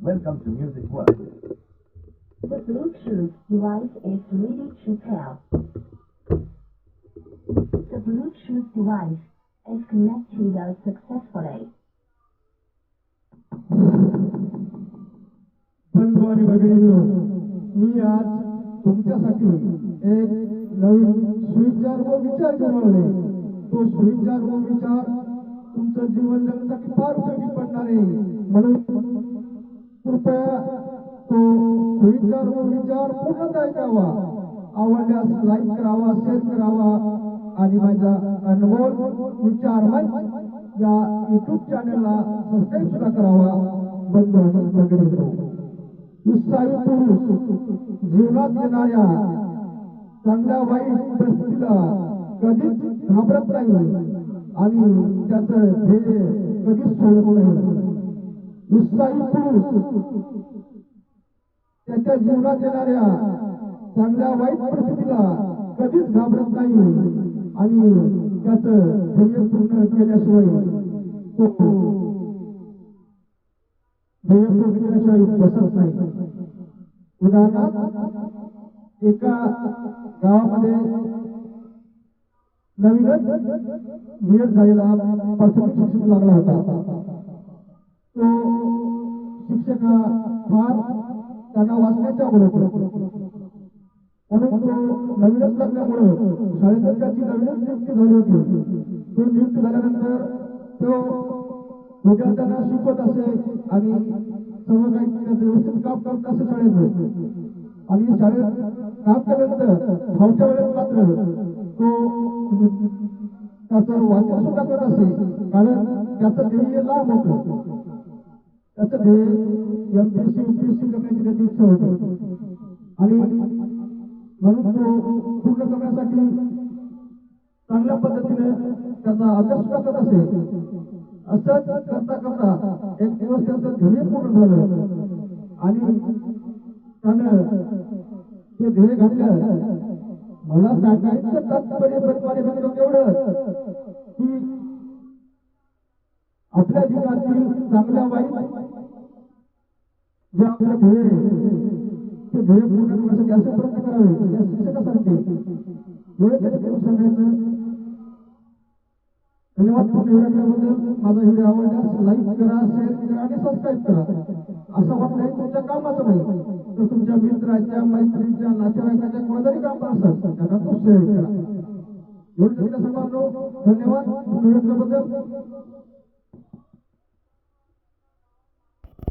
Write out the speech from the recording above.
Welcome to Music World. The Bluetooth device is ready to pair. The Bluetooth device is connected successfully. ಬಂದ್ವಾಡಿ ಬಗೆಯನ್ನು ನೀ ಆಚೆ तुमच्यासाठी एक नवीन सुविचार व विचार बनवले तो सुविचार व विचार तुमचं जीवन जगण्यासाठी फार उपयोगी पडणार आहे. म्हणून कृपया तो सुविचार व विचार पूर्णतः ऐकावा. आवडल्यास लाईक करावा शेअर करावा आणि माझ्या अनमोल विचार या युट्यूब चॅनलला सबस्क्राईब सुद्धा करावा. बंद आणि भगिनींनो पुरुष जीवनात येणाऱ्या चांगल्या वाईट परिस्थितीला कधीच घाबरत नाही आणि त्याच ध्येय कधीच सोडत नाही. उत्साही पुरुष त्याच्या जीवनात येणाऱ्या चांगल्या वाईट परिस्थितीला कधीच घाबरत नाही आणि त्याच ध्येय पूर्ण केल्याशिवाय तो ध्येय पूर्ण केल्याशिवाय बसत नाही. उदाहरणार्थ एका गावामध्ये नवीनच नियत झालेला प्राथमिक शिक्षक लागला होता. तो शिक्षक फार त्यांना वाचण्याच्या अगोदर म्हणून तो नवीनच लागल्यामुळं शाळेत त्याची नवीनच नियुक्ती झाली होती. तो नियुक्ती झाल्यानंतर तो विद्यार्थ्यांना शिकवत असे आणि सर्व काही त्याचं व्यवस्थित काम करत असे शाळेचं आणि शाळेत काम केल्यानंतर भावच्या वेळेत मात्र तो त्याचं वाचन सुद्धा करत असे कारण त्याचं ध्येय लांब होतं. त्याचं ध्येय एम पी एमपीएससी युपीएससी करण्याची त्याची इच्छा होती. आणि म्हणून तो पूर्ण करण्यासाठी चांगल्या पद्धतीने त्याचा अभ्यास सुद्धा करत असे. असंच करता करता एक दिवस त्यांचं ध्येय पूर्ण झालं. आणि त्यानं ते ध्येय घातलं. मला सांगायचं तात्पर्य बरपाने बघतो एवढं की आपल्या जीवनातील चांगल्या वाईट जे आपलं ध्येय ते ध्येय पूर्ण करण्यासाठी असे प्रयत्न करावे. या शिक्षकासारखे. एवढे सांगायचं? धन्यवाद पूर्ण व्हिडिओ केल्याबद्दल माझा व्हिडिओ आवडल्यास लाईक करा शेअर करा आणि सबस्क्राईब करा. असं वाटलं तुमच्या कामाचं नाही तर तुमच्या मित्राच्या मैत्रीच्या नातेवाईकाच्या कोणातरी काम असेल त्यांना तो शेअर करा. एवढं सांगतो धन्यवाद. पूर्ण व्हिडिओ